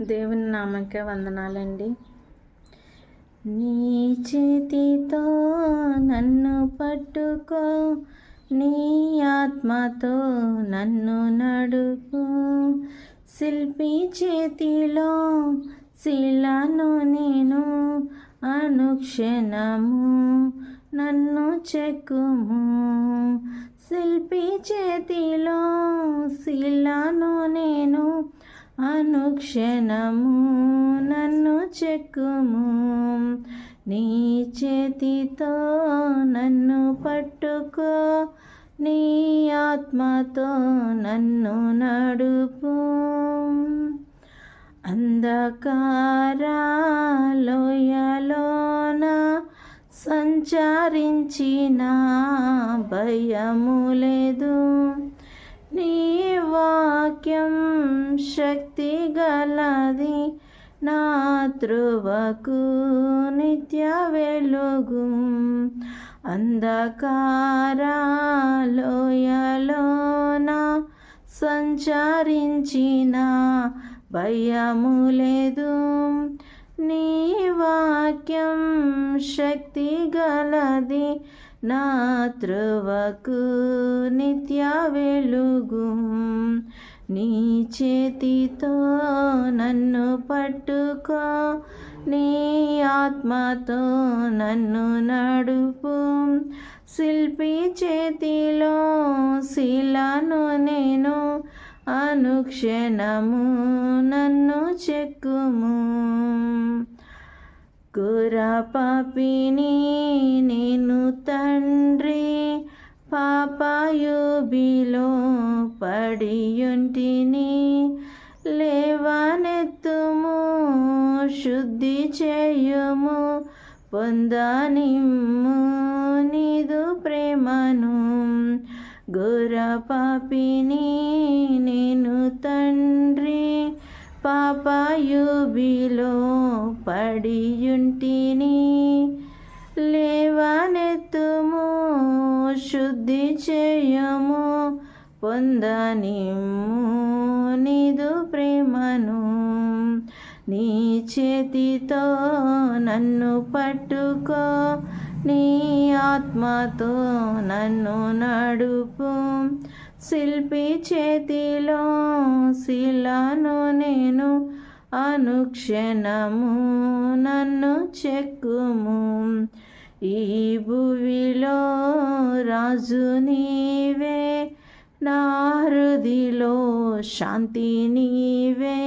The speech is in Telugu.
దేవుని నామకే వందనాలండి. నీ చేతితో నన్ను పట్టుకో నీ ఆత్మతో నన్ను నడుపు. శిల్పి చేతిలో శిలను నేను అనుక్షణము నన్ను చెక్కుము. శిల్పి చేతిలో శిలను నేను అనుక్షణము నన్ను చెక్కుము. నీ చేతితో నన్ను పట్టుకో. నీ ఆత్మతో నన్ను నడుపు. అంధకారాలోయలోన సంచరించిన భయము లేదు. వాక్యం శక్తి గలది నా త్రువకు నిత్య వెలుగు. అంధకారాలోయలోన సంచరించిన భయము లేదు. నీ వాక్యం శక్తి గలది నా త్రువకు నిత్య వెలుగు. నీ చేతితో నన్ను పట్టుకో. నీ ఆత్మతో నన్ను నడుపు. శిల్పి చేతిలో శిలను నేను అనుక్షణము నన్ను చెక్కుము. పాపిని నేను తండ్రి. పాపాయుబిలో పడియుంటిని లేవనెత్తుము శుద్ధి చేయుము పొందనిమ్ము నీదు ప్రేమను. గుర పాపిని నేను తండ్రి పాపాయుబిలో పడియుంటిని లేవనెత్తుము శుద్ధి చేయము పొందనిమ్ము నిదు ప్రేమను. నీ చేతితో నన్ను పట్టుకో నీ ఆత్మతో నన్ను నడుపు. శిల్పి చేతిలో శిలను నేను అనుక్షణము నన్ను చెక్కుము. ఈ భువిలో రాజు నీవే నా హృదిలో శాంతి నీవే